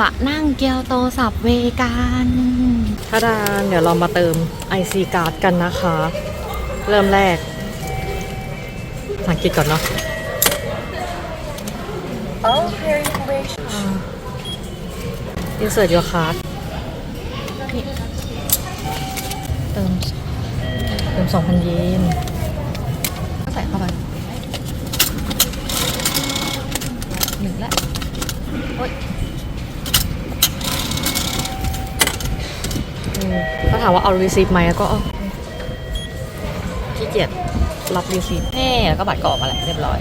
จะนั่งเกียวโตสับเวกันถ้าดานเดี๋ยวเรามาเติม IC card กันนะคะ เริ่มแรกภาษาอังกฤษก่อนเนาะ All hair information. insert your card นี่เติมเติม2,000เยนก็ใส่เข้าไปหนึ่งแล้วโอ๊ย ก็ถามว่าเอารีซีฟไหมก็เอาขี้เกียจรับรีซีฟนี่แล้วก็บัตรก็ออกมาแล้วเรียบร้อย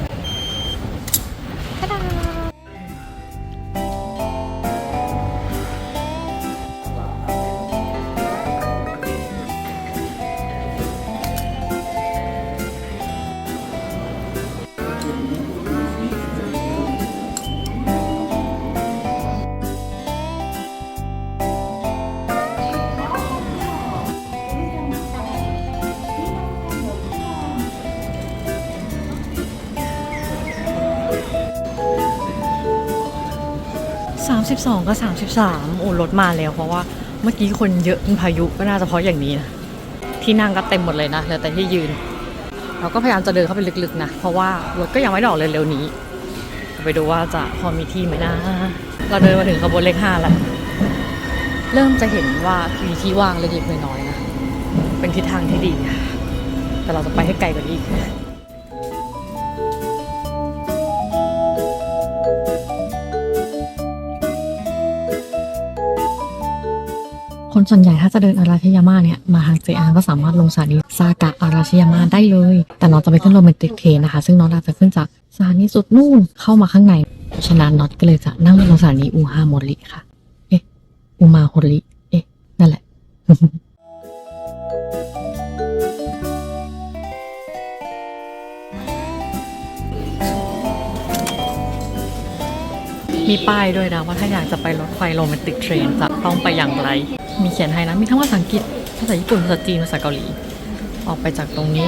32กับ33 โอ้รถมาแล้วเพราะว่าเมื่อกี้คนเยอะเป็นพายุก็น่าจะเพราะอย่างนี้นะที่นั่งก็เต็มหมดเลยนะเหลือแต่ที่ยืน เราก็พยายามจะเดินเข้าไปลึกๆนะเพราะว่ารถก็ยังไม่ได้ออกเลยเร็วนี้ ไปดูว่าจะพอมีที่ไหมนะ เราเดินมาถึงขบวนเลขห้าแล้วเริ่มจะเห็นว่ามีที่ว่างเล็กๆน้อยๆนะเป็นทิศทางที่ดี แต่เราจะไปให้ไกลกว่านี้ คนส่วนใหญ่ถ้าจะเดินอาราชยาม่าเนี่ย มาทางเจอาก็สามารถลงสถานีซากะอาราชยาม่าได้เลย แต่น้องจะไปขึ้นโรแมนติกเทนนะคะ ซึ่งน้องอาจจะขึ้นจากสถานีสุดนู่นเข้ามาข้างในเพราะฉะนั้นน็อตก็เลยจะนั่งลงสถานีอูฮาโมริค่ะ เอ๊ะอูมาโฮริเอ๊ะนั่นแหละมีป้ายด้วยนะว่าถ้าอยากจะไปรถไฟโรแมนติกเทรนจะต้องไปอย่างไร ขียนให้นะ มีทั้งภาษาอังกฤษ ภาษาญี่ปุ่น ภาษาจีน ภาษาเกาหลี ออกไปจากตรงนี้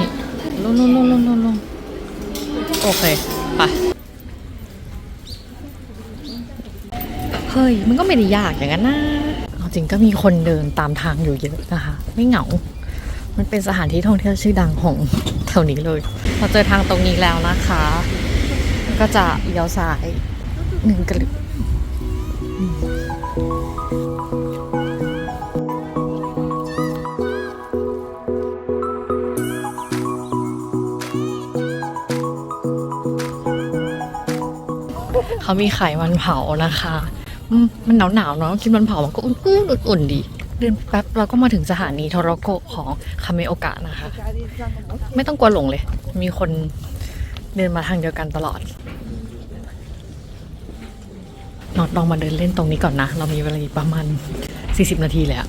ลงลงลงลงลงลงโอเค ไป เฮ้ย มันก็ไม่ได้ยากอย่างนั้นนะเอาจริงก็มีคนเดินตามทางอยู่เยอะนะคะ ไม่เหงา มันเป็นสถานที่ท่องเที่ยวชื่อดังของแถวนี้เลยพอเจอทางตรงนี้แล้วนะคะ ก็จะเลี้ยวซ้ายหนึ่งกลึบอืม เขามีไข่มันเผานะคะมันหนาวหนาวๆเนาะกินมันเผามันก็อุ่นๆอุ่นๆดีเดินแป๊บเราก็มาถึงสถานีโทโรโกะของคาเมโอกะนะคะ ไม่ต้องกลัวหลงเลย มีคนเดินมาทางเดียวกันตลอดนอดลองมาเดินเล่นตรงนี้ก่อนนะ เรามีเวลาประมาณ 40 นาทีเลยอะ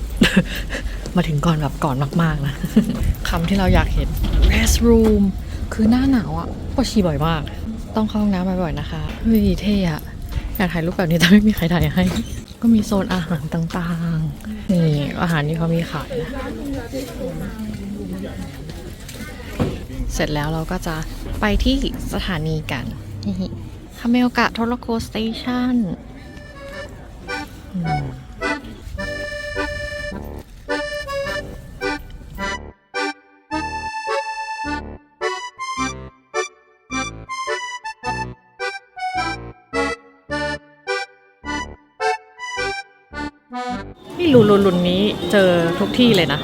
มาถึงก่อนแบบก่อนมากๆนะคำที่เราอยากเห็น restroom คือหน้าหนาวอะปวดฉี่บ่อยมาก ต้องเข้าห้องน้ำบ่อยๆนะคะเฮ้ยเท่อะอยากถ่ายรูปแบบนี้แต่ไม่มีใครถ่ายให้ ก็มีโซนอาหารต่างๆ นี่อาหารที่เขามีขายนะ เสร็จแล้วเราก็จะไปที่สถานีกันนี่คาเมโอกะโทโรโกสเตชันนี่ลุ นลุนลุนนี้เจอทุกที่เลยนะ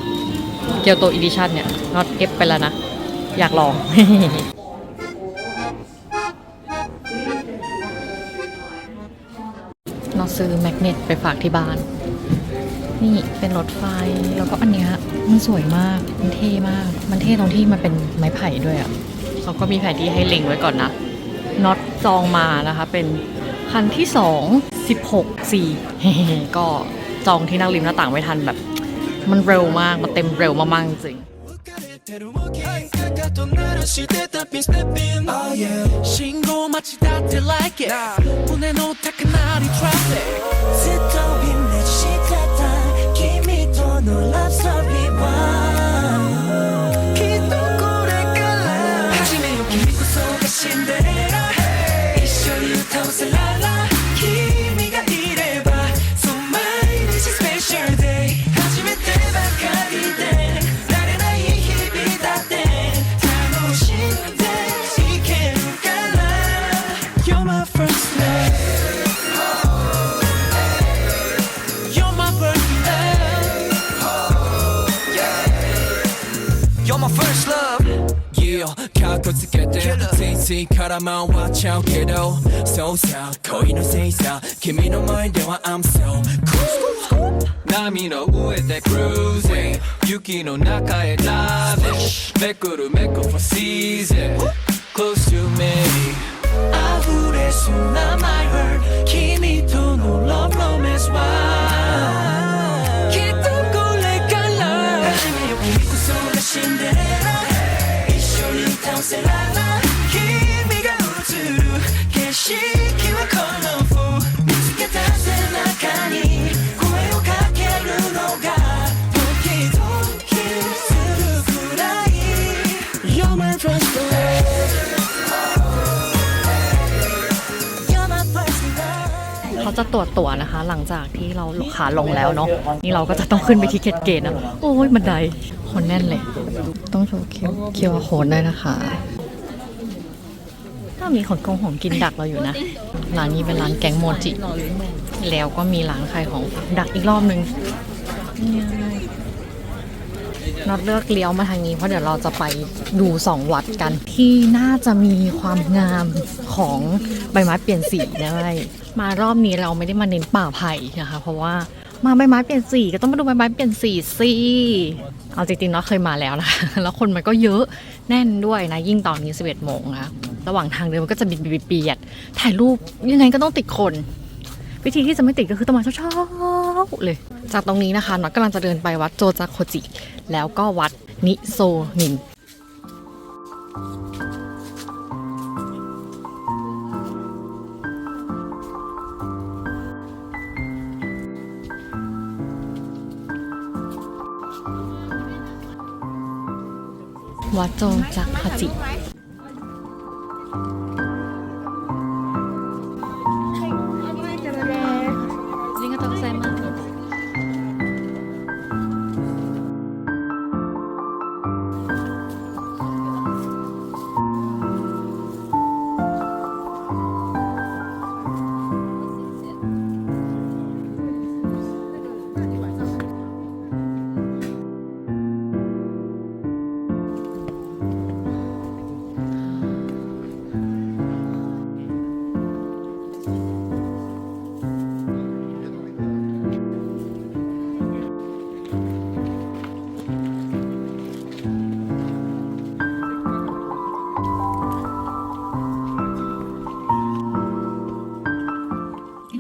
เกียวโตอีดิชันเนี่ยน็อตเอฟไปแล้วนะ อยากลอง เราซื้อแมกเนตไปฝากที่บ้าน นี่เป็นรถไฟ แล้วก็อันเนี้ยมันสวยมาก มันเท่มาก มันเท่ตรงที่มันเป็นไม้ไผ่ด้วยอะ่ะเขาก็มีแผนที่ให้เล็งไว้ก่อนนะน็อตจองมานะคะ เป็นคันที่สองสิบหกสี่ก็ จองที่นั่งริมหน้าต่างไม่ทันแบบ มันเร็วมากมันเต็มเร็วมากๆจริง Sit down, be の love me to no. ついつい絡まっちゃうけどそうさ恋のせいさ君の前では I'm so cool 波の上で cruising 雪の中へ diving めくるめく for season close to me 溢れそうな my heart 君との love romance は。きっとこれから。始めよう君こそがシンデレラ一緒に歌うせらら君 เขาจะตรวจตั๋วนะคะ หลังจากที่เราขาลงแล้วเนาะนี่เราก็จะต้องขึ้นไปที่เกตเกตนะโอ้ยบันไดคนแน่นเลย ต้องโชว์คิวคิวโค้ดด้วยนะคะ มีขนกงของกินดักเราอยู่นะ ร้านนี้เป็นร้านแกงโมจิ แล้วก็มีร้านขายของดักอีกรอบนึงน็อตเลือกเลี้ยวมาทางนี้เพราะเดี๋ยวเราจะไปดูสองวัดกัน ที่น่าจะมีความงามของใบไม้เปลี่ยนสีได้ มารอบนี้เราไม่ได้มาเน้นป่าไผ่นะคะ เพราะว่ามาใบไม้เปลี่ยนสีก็ต้องมาดูใบไม้เปลี่ยนสีสิเอาจริงๆเนาะเคยมาแล้วนะคะแล้วคนมันก็เยอะแน่นด้วยนะยิ่งตอนนี้ 11โมงนะ ระหว่างทางเดินมันก็จะบิดเปียดถ่ายรูปยังไงก็ต้องติดคน วิธีที่จะไม่ติดก็คือต้องมาเช้าๆเลย จากตรงนี้นะคะน็อตกำลังจะเดินไปวัดโจจาโคจิ แล้วก็วัดนิโซนินวัดโจจาโคจิ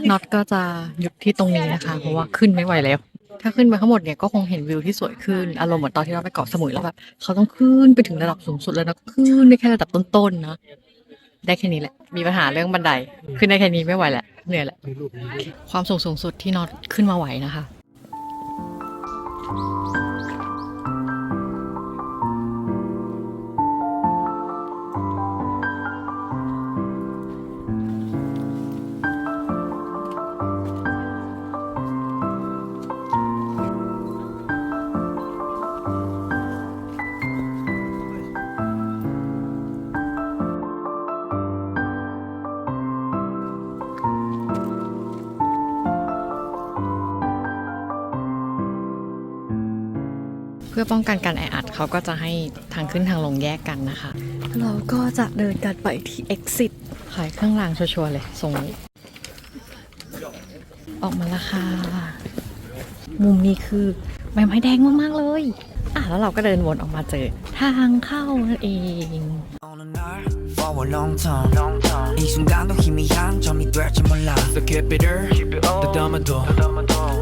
น็อตก็จะหยุดที่ตรงนี้นะคะ เพราะว่าขึ้นไม่ไหวแล้ว ถ้าขึ้นไปข้างหมดเนี่ยก็คงเห็นวิวที่สวยขึ้น อารมณ์เหมือนตอนที่เราไปเกาะสมุยแล้วแบบเขาต้องขึ้นไปถึงระดับสูงสุดแล้วนะขึ้นได้แค่ระดับต้นๆนะได้แค่นี้แหละ มีปัญหาเรื่องบันได ขึ้นได้แค่นี้ไม่ไหวแหละ เหนื่อยแหละ ความสูงสูงสุดที่น็อตขึ้นมาไหวนะคะ พื่อป้องกันการแออัดเขาก็จะให้ทางขึ้นทางลงแยกกันนะคะ เราก็จะเดินกันไปที่ exit ขายเครื่องรางชัวร์ๆเลยทรงนี้ ออกมาและค่ะมุมนี้คือใบไม้แดงมากๆเลย อะแล้วเราก็เดินวนออกมาเจอทางเข้านั่นเอง 어느 날 forward long term 이 순간도 희미한 점이 될지 몰라. So keep it her 더듬어도.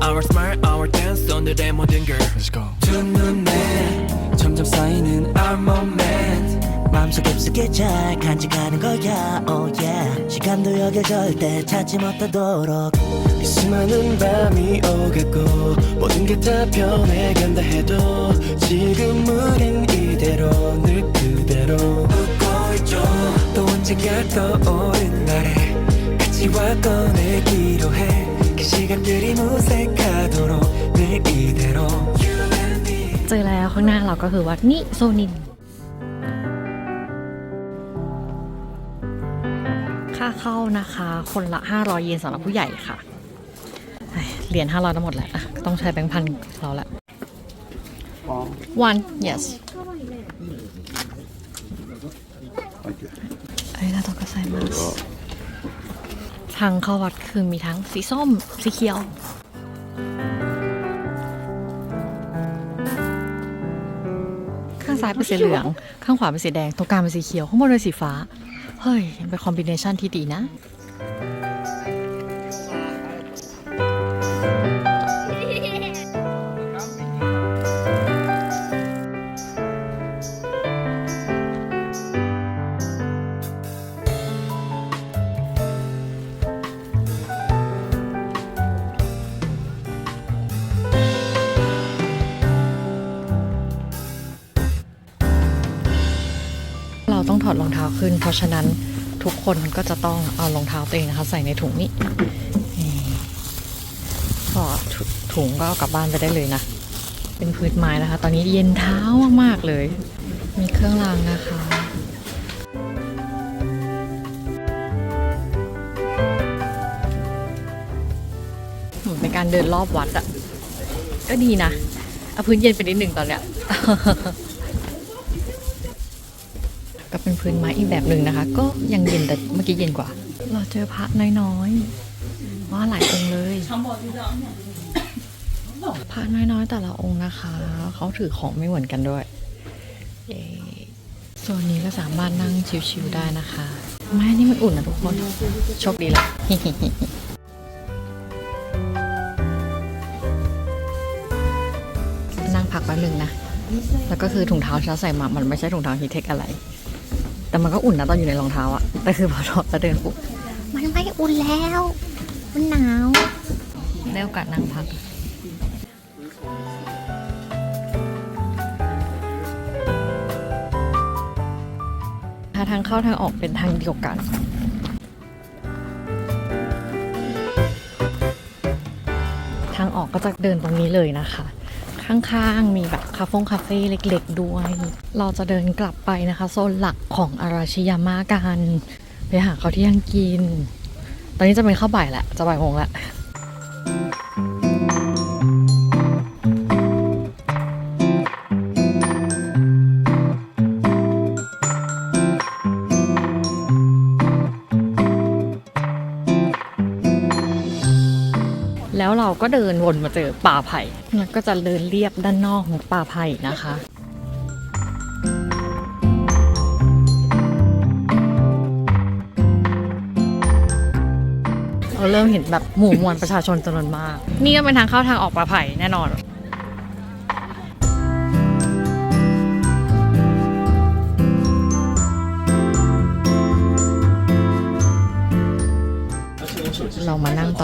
Our smile our dance 오늘의 모든 걸. Let's go. 두 눈에 점점 쌓이는 our moment. 마음속 깊숙이 잘 간직하는 거야. Oh yeah. 시간도 여길 절대 찾지 못하도록. 이 수많은 밤이 오겠고 모든 게 다 변해간다 해도 지금 우린 이대로 늘 그대로 웃고 있죠 또 언젠가 떠오른 날에 같이 와꺼내기로 해그 시간들이 무색하도록 늘 이대로 You and me เจอแล้วข้างหน้าเราก็คือวัดนิโซนิน ค่ะ าเข้านะคะ คนละ 500 เยนสำหรับผู้ใหญ่ค่ะเฮ้ยเหรียญ500ทั้งหมดแหละอ่ะก็ต้องใช้แบงค์พันเราละ one yes ありがとうございますทางเข้าวัดคือมีทั้งสีส้ม สีเขียว ข้างซ้ายเป็นสีเหลือง ข้างขวาเป็นสีแดง ตรงกลางเป็นสีเขียว ข้างบนเป็นสีฟ้า เฮ้ยเป็นคอมบิเนชันที่ดีนะ ขึ้น เพราะฉะนั้นทุกคนก็จะต้องเอารองเท้าตัวเองนะคะ ใส่ในถุงนี้นี่ถอดถุงก็เอากลับบ้านไปได้เลยนะ เป็นพื้นไม้นะคะ ตอนนี้เย็นเท้ามากๆเลย มีเครื่องรางนะคะเหมือนเป็นการเดินรอบวัดอะก็ดีนะเอาพื้นเย็นไปนิดหนึ่งตอนเนี้ย ก็เป็นพื้นไม้อีกแบบหนึ่งนะคะ ก็ยังเย็นแต่เมื่อกี้เย็นกว่า เราเจอพระน้อยๆว่าหลายองค์เลยพระน้อยๆแต่ละองค์นะคะเขาถือของไม่เหมือนกันด้วยโซนนี้ก็สามารถนั่งชิวๆได้นะคะไม้นี่มันอุ่นนะทุกคนโชคดีละนั่งพักแป๊บนึงนะ แล้วก็คือถุงเท้าที่เราใส่มา มันไม่ใช่ถุงเท้าฮีเทคอะไร แต่มันก็อุ่นนะตอนอยู่ในรองเท้าอะแต่คือพอถอดแล้วเดินปุ๊บมันไม่อุ่นแล้ว มันหนาวได้โอกาสนั่งพักทางเข้าทางออกเป็นทางเดียวกันทางออกก็จะเดินตรงนี้เลยนะคะ ข้างๆ มีแบบคาเฟ่คาเฟ่เล็กๆด้วย เราจะเดินกลับไปนะคะ โซนหลักของอาราชิยาม่ากัน ไปหาเขาที่ยังกิน ตอนนี้จะเป็นข้าวบ่ายแหละ จะบ่ายโมงแล้ว เราก็เดินวนมาเจอป่าไผ่แล้วก็จะเดินเรียบด้านนอกของป่าไผ่นะคะเราเริ่มเห็นแบบหมู่มวลประชาชนจำนวนมาก นี่ก็เป็นทางเข้าทางออกป่าไผ่แน่นอน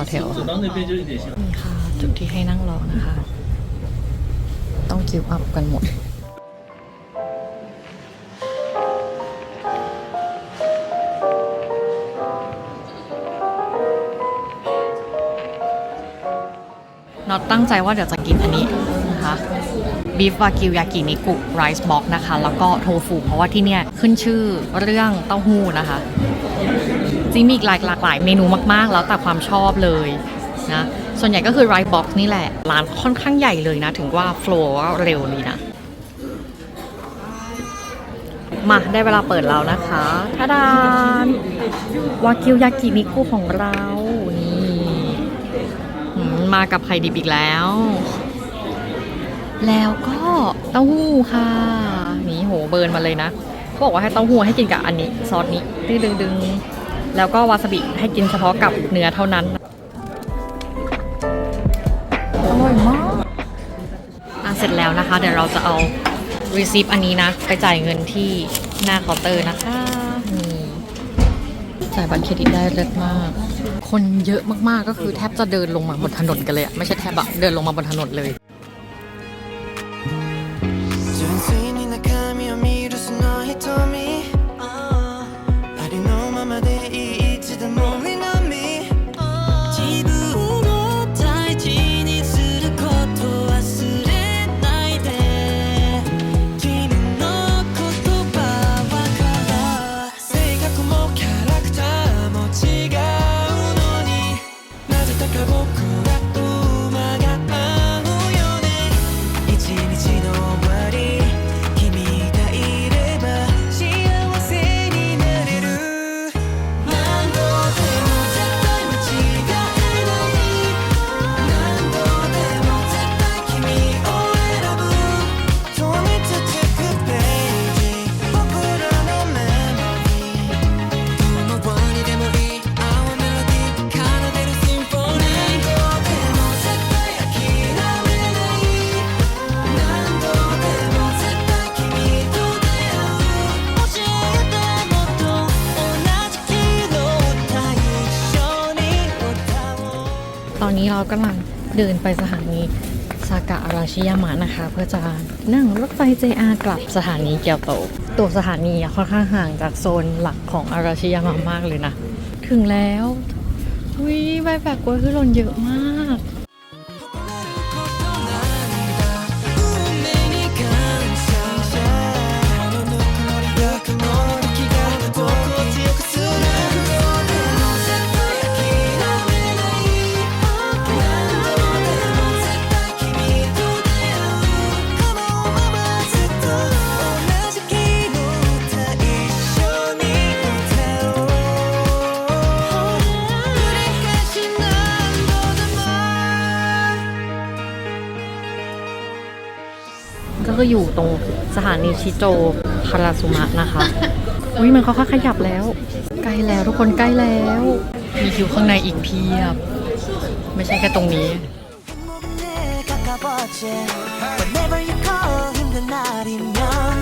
แถวค่ะนี่ค่ะ จุดที่ให้นั่งรอนะคะ ต้องคิวอัพกันหมด น็อตตั้งใจว่าเดี๋ยวจะกินอันนี้นะคะบีฟวากิวยากินิกุไรซ์บ็อกนะคะ แล้วก็โทฟูเพราะว่าที่เนี่ยขึ้นชื่อเรื่องเต้าหู้นะคะ จริงมีอีกหลายหลากหลายเมนูมากๆ แล้วแต่ความชอบเลยนะส่วนใหญ่ก็คือไรซ์บ็อกนี่แหละ ร้านค่อนข้างใหญ่เลยนะ ถึงว่าโฟล์ว่าเร็วเลยนะ มาได้เวลาเปิดแล้วนะคะทาดานวากิวยากินิกุของเรา มากับไข่ดิบอีกแล้ว แล้วก็เต้าหู้ค่ะนี่โหเบิร์นมาเลยนะเขาบอกว่าให้เต้าหู้ให้กินกับอันนี้ซอสนี้ดึงดึงดึงแล้วก็วาซาบิให้กินเฉพาะกับเนื้อเท่านั้นอร่อยมากอะเสร็จแล้วนะคะ เดี๋ยวเราจะเอารีซีฟอันนี้นะ ไปจ่ายเงินที่หน้าเคาน์เตอร์นะคะนี่จ่ายบัตรเครดิตได้เลิศมาก คนเยอะมากๆก็คือแทบจะเดินลงมาบนถนนกันเลยอะไม่ใช่แทบอะเดินลงมาบนถนนเลย ดินไปสถานีซากะอาราชิยามะนะคะ เพื่อจะนั่งรถไฟ JR กลับสถานีเกียวโต ตัวสถานีอะค่อนข้างห่างจากโซนหลักของอาราชิยามะมากเลยนะ ถึงแล้ววิใบแปะกล้วยคือหล่นเยอะมากก็คืออยู่ตรงสถานีชิโจคาราซุมะนะคะ อุ้ยมันค่อยๆขยับแล้ว ใกล้แล้วทุกคนใกล้แล้ว มีคิวข้างในอีกเพียบ ไม่ใช่แค่ตรงนี้ 내가 가보지 Whenever you call 힘든 날이면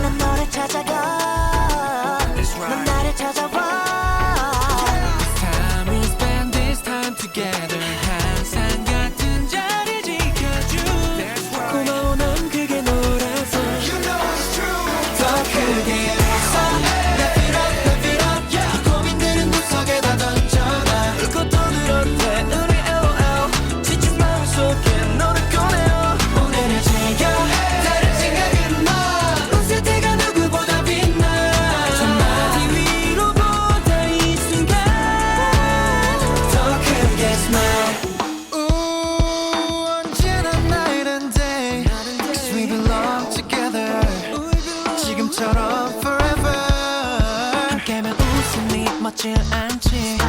난 너를 찾아가 넌 나를 찾아와 心安静。